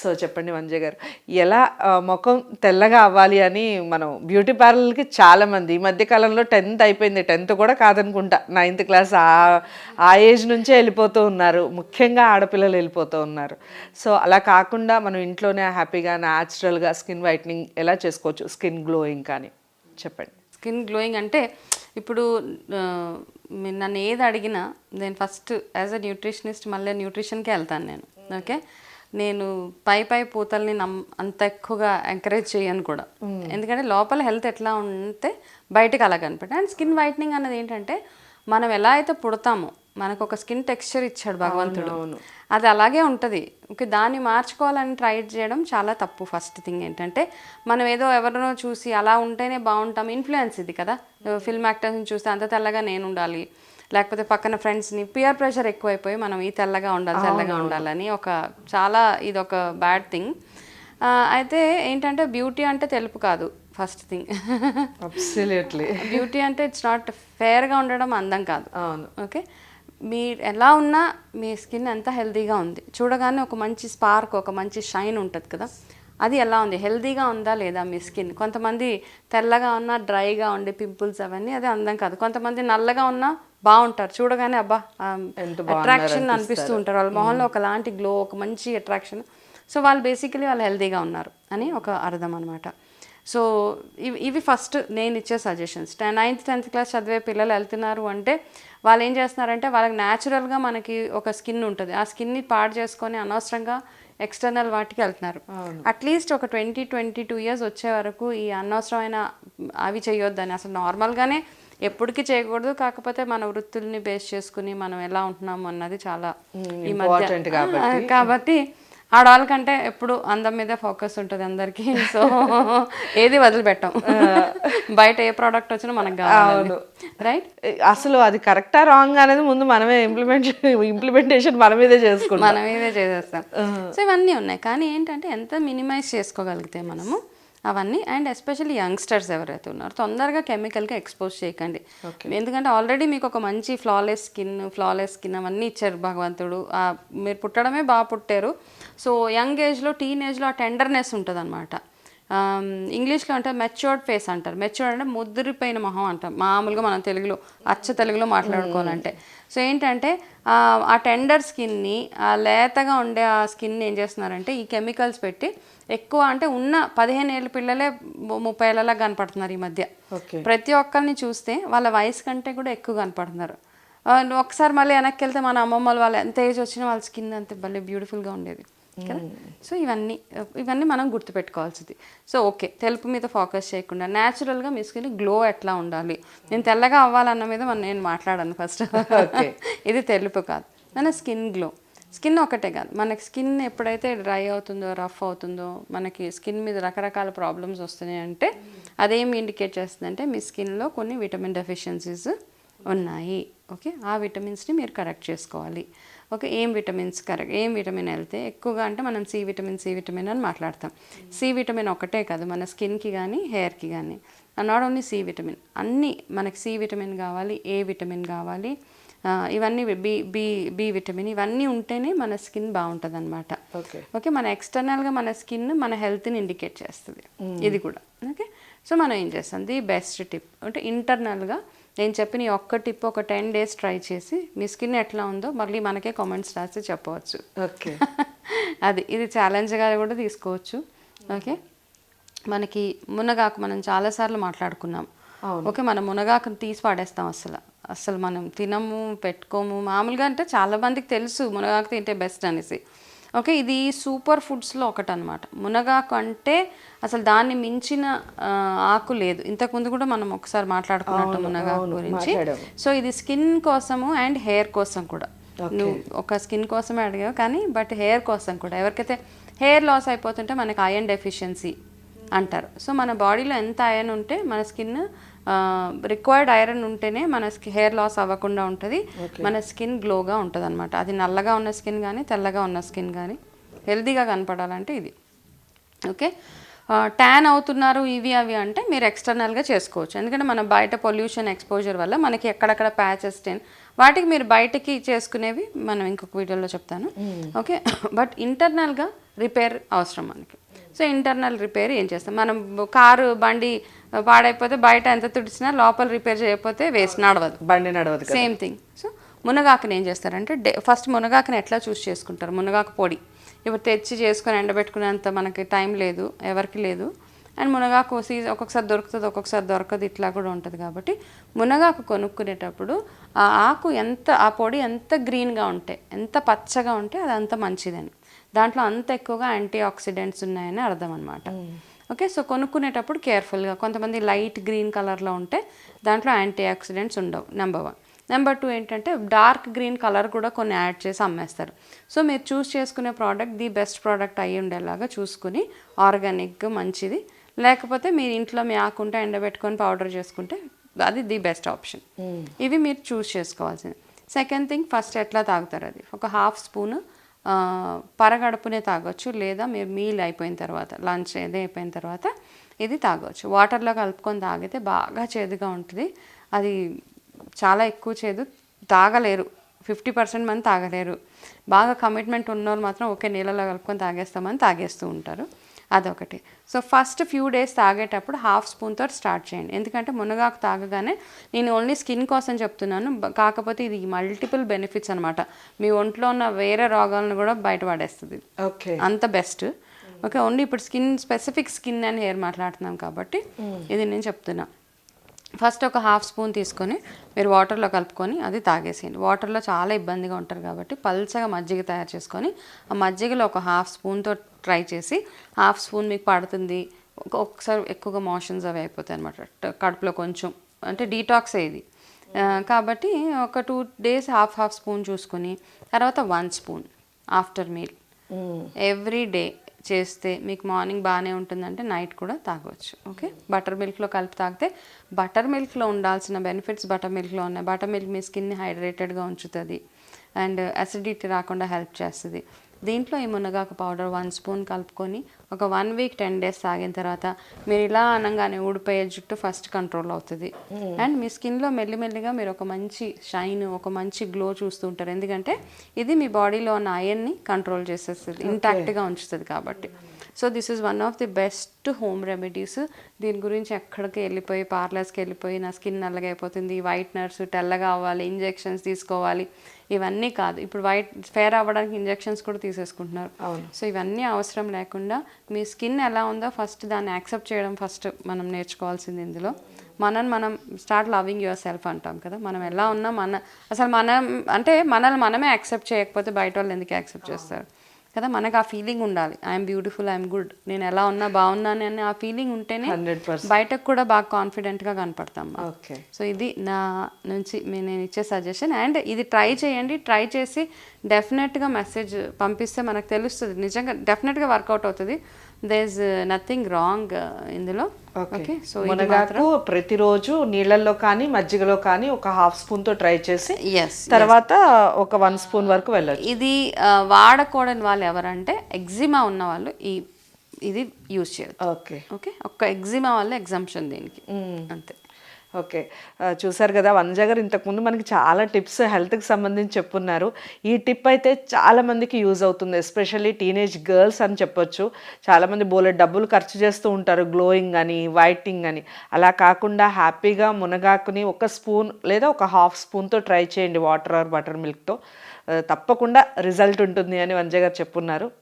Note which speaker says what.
Speaker 1: So చెప్పండి వంజయ్ గారు. ఎలా ముఖం తెల్లగా అవ్వాలి అని మనం బ్యూటీ పార్లర్కి చాలామంది ఈ మధ్య కాలంలో టెన్త్ అయిపోయింది టెన్త్ కూడా కాదనుకుంటా. నైన్త్ క్లాస్ ఆ ఆ ఏజ్ నుంచే వెళ్ళిపోతూ ఉన్నారు. ముఖ్యంగా ఆడపిల్లలు వెళ్ళిపోతూ ఉన్నారు. సో అలా కాకుండా మనం ఇంట్లోనే హ్యాపీగా న్యాచురల్గా స్కిన్ వైట్నింగ్ ఎలా చేసుకోవచ్చు? స్కిన్ గ్లోయింగ్ కానీ చెప్పండి.
Speaker 2: స్కిన్ గ్లోయింగ్ అంటే ఇప్పుడు నన్ను ఏది అడిగినా నేను ఫస్ట్ యాజ్ అ న్యూట్రిషనిస్ట్ మళ్ళీ న్యూట్రిషన్కే వెళ్తాను నేను. ఓకే? నేను పై పై పూతల్ని నమ్ అంత ఎక్కువగా ఎంకరేజ్ చేయను కూడా. ఎందుకంటే లోపల హెల్త్ ఎట్లా ఉంటే బయటకు అలా కనిపెట్టి అండ్ స్కిన్ వైట్నింగ్ అన్నది ఏంటంటే మనం ఎలా అయితే పుడతామో మనకు ఒక స్కిన్ టెక్స్చర్ ఇచ్చాడు భగవంతుడు. అది అలాగే ఉంటుంది. ఓకే దాన్ని మార్చుకోవాలని ట్రై చేయడం చాలా తప్పు ఫస్ట్ థింగ్ ఏంటంటే మనం ఏదో ఎవరినో చూసి అలా ఉంటేనే బాగుంటాం. ఇన్ఫ్లుయెన్స్ ఇది కదా. ఫిల్మ్ యాక్టర్స్ని చూస్తే అంత తెల్లగా నేను ఉండాలి. లేకపోతే పక్కన ఫ్రెండ్స్ని పియర్ ప్రెషర్ ఎక్కువైపోయి మనం ఈ తెల్లగా ఉండాలి తెల్లగా ఉండాలని ఒక చాలా ఇది ఒక బ్యాడ్ థింగ్ అయితే ఏంటంటే బ్యూటీ అంటే తెలుపు కాదు ఫస్ట్ థింగ్
Speaker 1: అబ్సల్యూట్లీ
Speaker 2: బ్యూటీ అంటే ఇట్స్ నాట్ ఫేర్గా ఉండడం అందం కాదు.
Speaker 1: అవును.
Speaker 2: ఓకే మీరు ఎలా ఉన్నా మీ స్కిన్ ఎంత హెల్తీగా ఉంది. చూడగానే ఒక మంచి స్పార్క్ ఒక మంచి షైన్ ఉంటుంది కదా. అది ఎలా ఉంది? హెల్తీగా ఉందా లేదా మీ స్కిన్ కొంతమంది తెల్లగా ఉన్నా డ్రైగా ఉండే పింపుల్స్ అవన్నీ అది అందం కాదు. కొంతమంది నల్లగా ఉన్నా బాగుంటారు. చూడగానే అబ్బా అట్రాక్షన్ అనిపిస్తూ ఉంటారు. వాళ్ళ మొహంలో ఒకలాంటి గ్లో ఒక మంచి అట్రాక్షన్ సో వాళ్ళు బేసికలీ వాళ్ళు హెల్తీగా ఉన్నారు అని ఒక అర్థం అనమాట సో ఇవి ఇవి ఫస్ట్ నేను ఇచ్చే సజెషన్స్ నైన్త్ టెన్త్ క్లాస్ చదివే పిల్లలు వెళ్తున్నారు అంటే వాళ్ళు ఏం చేస్తున్నారంటే వాళ్ళకి న్యాచురల్గా మనకి ఒక స్కిన్ ఉంటుంది. ఆ స్కిన్ని పాడు చేసుకొని అనవసరంగా ఎక్స్టర్నల్ వాటికి వెళ్తున్నారు. అట్లీస్ట్ ఒక ట్వంటీ ట్వంటీ టూ ఇయర్స్ వచ్చే వరకు ఈ అనవసరమైన అవి చేయొద్దని. అసలు నార్మల్గానే ఎప్పటికీ చేయకూడదు. కాకపోతే మన వృత్తుల్ని బేస్ చేసుకుని మనం ఎలా ఉంటున్నాము అన్నది చాలా ఈ మధ్య కాబట్టి. ఆడవాళ్ళకంటే ఎప్పుడు అందం మీదే ఫోకస్ ఉంటుంది అందరికీ. సో ఏది వదిలిపెట్టాం. బయట ఏ ప్రోడక్ట్ వచ్చినా మనకు కావాలి రైట్
Speaker 1: అసలు అది కరెక్టా రాంగ్ అనేది ముందు మనమే ఇంప్లిమెంట్ ఇంప్లిమెంటేషన్ మన మీదే చేసుకుంటాం.
Speaker 2: మనం ఇదే చేసేస్తాం. సో ఇవన్నీ ఉన్నాయి. కానీ ఏంటంటే ఎంత మినిమైజ్ చేసుకోగలిగితే మనము అవన్నీ. అండ్ ఎస్పెషల్లీ యంగ్స్టర్స్ ఎవరైతే ఉన్నారో తొందరగా కెమికల్కి ఎక్స్పోజ్ చేయకండి. ఎందుకంటే ఆల్రెడీ మీకు ఒక మంచి ఫ్లాలెస్ స్కిన్ ఫ్లాలెస్ స్కిన్ అవన్నీ ఇచ్చారు భగవంతుడు. మీరు పుట్టడమే బాగా పుట్టారు. సో యంగ్ ఏజ్లో టీన్ ఏజ్లో ఆ టెండర్నెస్ ఉంటుంది అనమాట ఇంగ్లీష్లో అంటే మెచ్యూర్డ్ ఫేస్ అంటారు. మెచ్యూర్డ్ అంటే ముద్రిపోయిన మొహం అంటాం మామూలుగా మనం తెలుగులో అచ్చ తెలుగులో మాట్లాడుకోవాలంటే. సో ఏంటంటే ఆ, టెండర్ స్కిన్ని ఆ లేతగా ఉండే ఆ స్కిన్ ఏం చేస్తున్నారంటే ఈ కెమికల్స్ పెట్టి ఎక్కువ అంటే ఉన్న పదిహేను ఏళ్ళ పిల్లలే ముప్పై ఏళ్ళలా కనపడుతున్నారు ఈ మధ్య.
Speaker 1: ఓకే.
Speaker 2: ప్రతి ఒక్కరిని చూస్తే వాళ్ళ వయసు కంటే కూడా ఎక్కువ కనపడుతున్నారు. ఒకసారి మళ్ళీ వెనక్కి వెళ్తే మన అమ్మమ్మలు వాళ్ళు ఎంత ఏజ్ వచ్చినా వాళ్ళ స్కిన్ అంత భలే బ్యూటిఫుల్గా ఉండేది. కదా? సో ఇవన్నీ ఇవన్నీ మనం గుర్తుపెట్టుకోవాల్సింది. సో ఓకే తెలుపు మీద ఫోకస్ చేయకుండా న్యాచురల్గా మీ స్కిన్ గ్లో ఎట్లా ఉండాలి? నేను తెల్లగా అవ్వాలన్న మీద మనం నేను మాట్లాడాను ఫస్ట్. ఇది తెలుపు కాదు. మన స్కిన్ గ్లో. స్కిన్ ఒకటే కాదు. మనకి స్కిన్ ఎప్పుడైతే డ్రై అవుతుందో రఫ్ అవుతుందో మనకి స్కిన్ మీద రకరకాల ప్రాబ్లమ్స్ వస్తున్నాయి అంటే అదేం ఇండికేట్ చేస్తుందంటే మీ స్కిన్లో కొన్ని విటమిన్ డెఫిషియన్సీస్ ఉన్నాయి. ఓకే? ఆ విటమిన్స్ని మీరు కరెక్ట్ చేసుకోవాలి. ఓకే? ఏం విటమిన్స్ కరెక్ట్ ఏం విటమిన్ వెళ్తే ఎక్కువగా అంటే మనం సి విటమిన్ సి విటమిన్ అని మాట్లాడతాం. సి విటమిన్ ఒకటే కాదు మన స్కిన్కి కానీ హెయిర్కి కానీ నాట్ ఓన్లీ సి విటమిన్ అన్నీ మనకి సి విటమిన్ కావాలి ఏ విటమిన్ కావాలి ఇవన్నీ బి బి బి విటమిన్ ఇవన్నీ ఉంటేనే మన స్కిన్ బాగుంటుంది అనమాట
Speaker 1: ఓకే.
Speaker 2: ఓకే? మన ఎక్స్టర్నల్గా మన స్కిన్ మన హెల్త్ని ఇండికేట్ చేస్తుంది. ఇది కూడా. ఓకే? సో మనం ఏం చేస్తాం? ది బెస్ట్ టిప్ అంటే ఇంటర్నల్గా నేను చెప్పిన ఈ ఒక్క టిప్ ఒక టెన్ డేస్ ట్రై చేసి మీ స్కిన్ ఎట్లా ఉందో మళ్ళీ మనకే కామెంట్స్ రాసి చెప్పవచ్చు.
Speaker 1: ఓకే.
Speaker 2: అది ఇది ఛాలెంజ్గా కూడా తీసుకోవచ్చు. ఓకే? మనకి మునగాకు మనం చాలాసార్లు మాట్లాడుకున్నాం. ఓకే మనం మునగాకుని తీసి పాడేస్తాం అసలు. అసలు మనం తినము పెట్టుకోము మామూలుగా అంటే చాలా మందికి తెలుసు మునగాకు తింటే బెస్ట్ అనేసి. ఓకే ఇది సూపర్ ఫుడ్స్లో ఒకటి అనమాట మునగాకు అంటే అసలు దాన్ని మించిన ఆకు లేదు. ఇంతకుముందు కూడా మనం ఒకసారి మాట్లాడుకున్నట్టు మునగాకు గురించి. సో ఇది స్కిన్ కోసము అండ్ హెయిర్ కోసం కూడా. నువ్వు ఒక స్కిన్ కోసమే అడిగావు కానీ బట్ హెయిర్ కోసం కూడా. ఎవరికైతే హెయిర్ లాస్ అయిపోతుంటే మనకి ఐరన్ డెఫిషియన్సీ అంటారు. సో మన బాడీలో ఎంత ఐరన్ ఉంటే మన స్కిన్ రిక్వైర్డ్ ఐరన్ ఉంటేనే మన హెయిర్ లాస్ అవ్వకుండా ఉంటుంది. మన స్కిన్ గ్లోగా ఉంటుంది అనమాట అది నల్లగా ఉన్న స్కిన్ కానీ తెల్లగా ఉన్న స్కిన్ కానీ హెల్తీగా కనపడాలంటే ఇది. ఓకే ట్యాన్ అవుతున్నారు ఇవి అవి అంటే మీరు ఎక్స్టర్నల్గా చేసుకోవచ్చు. ఎందుకంటే మన బయట పొల్యూషన్ ఎక్స్పోజర్ వల్ల మనకి ఎక్కడెక్కడ ప్యాచెస్ టెన్ వాటికి మీరు బయటకి చేసుకునేవి మనం ఇంకొక వీడియోలో చెప్తాను. ఓకే బట్ ఇంటర్నల్గా రిపేర్ అవసరం మనకి. సో ఇంటర్నల్ రిపేర్ ఏం చేస్తాం? మనం కారు బండి పాడైపోతే బయట ఎంత తుడిచినా లోపల రిపేర్ చేయకపోతే వేస్ట్ నడవదు.
Speaker 1: బండి నడవదు
Speaker 2: సేమ్ థింగ్. సో మునగాకుని ఏం చేస్తారంటే డే ఫస్ట్ మునగాకుని ఎట్లా చూస్ చేసుకుంటారు? మునగాకు పొడి. ఇప్పుడు తెచ్చి చేసుకొని ఎండబెట్టుకునేంత మనకి టైం లేదు ఎవరికి లేదు. అండ్ మునగాకు సీజన్ ఒక్కొక్కసారి దొరుకుతుంది ఒక్కొక్కసారి దొరకదు ఇట్లా కూడా ఉంటుంది కాబట్టి మునగాకు కొనుక్కునేటప్పుడు ఆ ఆకు ఎంత ఆ పొడి ఎంత గ్రీన్గా ఉంటే ఎంత పచ్చగా ఉంటే అది అంత మంచిదని. దాంట్లో అంత ఎక్కువగా యాంటీ ఆక్సిడెంట్స్ ఉన్నాయని అర్థం అనమాట ఓకే సో కొనుక్కునేటప్పుడు కేర్ఫుల్గా కొంతమంది లైట్ గ్రీన్ కలర్లో ఉంటే దాంట్లో యాంటీ ఆక్సిడెంట్స్ ఉండవు నెంబర్ వన్ నెంబర్ టూ ఏంటంటే డార్క్ గ్రీన్ కలర్ కూడా కొన్ని యాడ్ చేసి అమ్మేస్తారు. సో మీరు చూస్ చేసుకునే ప్రోడక్ట్ ది బెస్ట్ ప్రోడక్ట్ అయ్యి ఉండేలాగా చూసుకుని ఆర్గానిక్ మంచిది. లేకపోతే మీరు ఇంట్లో మీ ఆకుంటే ఎండబెట్టుకొని పౌడర్ చేసుకుంటే అది ది బెస్ట్ ఆప్షన్ ఇవి మీరు చూస్ చేసుకోవాల్సింది. సెకండ్ థింగ్ ఫస్ట్ ఎట్లా తాగుతారు అది? ఒక హాఫ్ స్పూన్ పరగడుపునే తాగొచ్చు లేదా మీరు మీల్ అయిపోయిన తర్వాత లంచ్ ఏదో అయిపోయిన తర్వాత ఇది తాగొచ్చు. వాటర్లో కలుపుకొని తాగితే బాగా చేదుగా ఉంటుంది. అది చాలా ఎక్కువ చేదు. తాగలేరు. ఫిఫ్టీ పర్సెంట్ మంది తాగలేరు. బాగా కమిట్మెంట్ ఉన్నోళ్ళు మాత్రం ఒకే నీళ్ళలో కలుపుకొని తాగేస్తామని తాగేస్తూ ఉంటారు. అదొకటి. సో ఫస్ట్ ఫ్యూ డేస్ తాగేటప్పుడు హాఫ్ స్పూన్తో స్టార్ట్ చేయండి. ఎందుకంటే మునగాకు తాగగానే నేను ఓన్లీ స్కిన్ కోసం చెప్తున్నాను. కాకపోతే ఇది మల్టిపుల్ బెనిఫిట్స్ అనమాట మీ ఒంట్లో ఉన్న వేరే రోగాలను కూడా బయటపడేస్తుంది
Speaker 1: ఓకే.
Speaker 2: అంత బెస్ట్. ఓకే ఓన్లీ ఇప్పుడు skin specific skin and hair మాట్లాడుతున్నాం కాబట్టి ఇది నేను చెప్తున్నా. ఫస్ట్ ఒక హాఫ్ స్పూన్ తీసుకొని మీరు వాటర్లో కలుపుకొని అది తాగేసేయండి. వాటర్లో చాలా ఇబ్బందిగా ఉంటారు కాబట్టి పల్చగా మజ్జిగ తయారు చేసుకొని ఆ మజ్జిగలో ఒక హాఫ్ స్పూన్తో ట్రై చేసి హాఫ్ స్పూన్ మీకు పడుతుంది. ఒక- ఒకసారి ఎక్కువగా మోషన్స్ అవి అయిపోతాయి అనమాట కడుపులో కొంచెం అంటే డీటాక్స్ ఇది. ఆ, కాబట్టి ఒక two days half half spoon చూసుకొని తర్వాత one spoon after meal. Every day చేస్తే మీకు మార్నింగ్ బాగానే ఉంటుందంటే నైట్ కూడా తాగవచ్చు ఓకే? బటర్ మిల్క్లో కలిపి తాగితే బటర్ మిల్క్లో ఉండాల్సిన బెనిఫిట్స్ బటర్ మిల్క్లో ఉన్నాయి. బటర్ మిల్క్ మీ స్కిన్ని హైడ్రేటెడ్గా ఉంచుతుంది అండ్ అసిడిటీ రాకుండా హెల్ప్ చేస్తుంది. దీంట్లో ఈ మునగాకు పౌడర్ వన్ స్పూన్ కలుపుకొని ఒక వన్ వీక్ టెన్ డేస్ తాగిన తర్వాత మీరు ఇలా అనగానే ఊడిపోయే జుట్టు ఫస్ట్ కంట్రోల్ అవుతుంది. అండ్ మీ స్కిన్లో మెల్లిమెల్లిగా మీరు ఒక మంచి షైన్ ఒక మంచి గ్లో చూస్తుంటారు. ఎందుకంటే ఇది మీ బాడీలో ఉన్న ఐరన్ని కంట్రోల్ చేసేస్తుంది. ఇంటాక్ట్గా ఉంచుతుంది కాబట్టి. So this is one of the best home remedies. దీని గురించి ఎక్కడికి వెళ్ళిపోయి పార్లర్స్కి వెళ్ళిపోయి నా స్కిన్ నల్లగా అయిపోతుంది వైట్నర్స్ తెల్లగా అవ్వాలి ఇంజెక్షన్స్ తీసుకోవాలి ఇవన్నీ కాదు. ఇప్పుడు వైట్ ఫేర్ అవ్వడానికి ఇంజెక్షన్స్ కూడా తీసేసుకుంటున్నారు. సో ఇవన్నీ అవసరం లేకుండా మీ స్కిన్ ఎలా ఉందో ఫస్ట్ దాన్ని యాక్సెప్ట్ చేయడం ఫస్ట్ మనం నేర్చుకోవాల్సింది ఇందులో. మనల్ని మనం స్టార్ట్ లవింగ్ యువర్ సెల్ఫ్ అంటాం కదా. మనం ఎలా ఉన్నా మన అసలు మనం అంటే మనల్ని మనమే యాక్సెప్ట్ చేయకపోతే బయట వాళ్ళు ఎందుకు యాక్సెప్ట్ చేస్తారు? కదా మనకు ఆ ఫీలింగ్ ఉండాలి. ఐఎమ్ బ్యూటిఫుల్ ఐఎమ్ గుడ్ నేను ఎలా ఉన్నా బాగున్నాను అని ఆ ఫీలింగ్ ఉంటేనే బయటకు కూడా బాగా కాన్ఫిడెంట్గా కనపడతాం మనం.
Speaker 1: ఓకే.
Speaker 2: సో ఇది నా నుంచి నేను ఇచ్చే సజెషన్ అండ్ ఇది ట్రై చేయండి. ట్రై చేసి డెఫినెట్గా మెసేజ్ పంపిస్తే మనకు తెలుస్తుంది. నిజంగా డెఫినెట్గా వర్కౌట్ అవుతుంది. దే ఇస్ నథింగ్ రాంగ్ ఇందులో. ఓకే సో
Speaker 1: మునగాకు ప్రతిరోజు నీళ్ళల్లో కానీ మజ్జిగలో కానీ ఒక హాఫ్ స్పూన్తో ట్రై చేసి
Speaker 2: ఎస్
Speaker 1: తర్వాత ఒక వన్ స్పూన్ వరకు వెళ్ళొచ్చు.
Speaker 2: ఇది వాడకూడని వాళ్ళు ఎవరంటే ఎగ్జిమా ఉన్న వాళ్ళు ఈ ఇది యూజ్ చేయదు
Speaker 1: ఓకే
Speaker 2: ఓకే ఒక్క ఎగ్జిమా వల్ల ఎగ్జామ్షన్ దీనికి. అంతే.
Speaker 1: ఓకే. చూసారు కదా వంజ గారు ఇంతకుముందు మనకి చాలా టిప్స్ హెల్త్కి సంబంధించి చెప్పున్నారు. ఈ టిప్ అయితే చాలామందికి యూజ్ అవుతుంది ఎస్పెషల్లీ టీనేజ్ గర్ల్స్ అని చెప్పొచ్చు. చాలామంది బోలే డబ్బులు ఖర్చు చేస్తూ ఉంటారు గ్లోయింగ్ అని వైటింగ్ అని. అలా కాకుండా హ్యాపీగా మునగాకుని ఒక స్పూన్ లేదా ఒక హాఫ్ స్పూన్తో ట్రై చేయండి వాటర్ ఆర్ బటర్ మిల్క్తో. తప్పకుండా రిజల్ట్ ఉంటుంది అని వంజ గారు చెప్పున్నారు.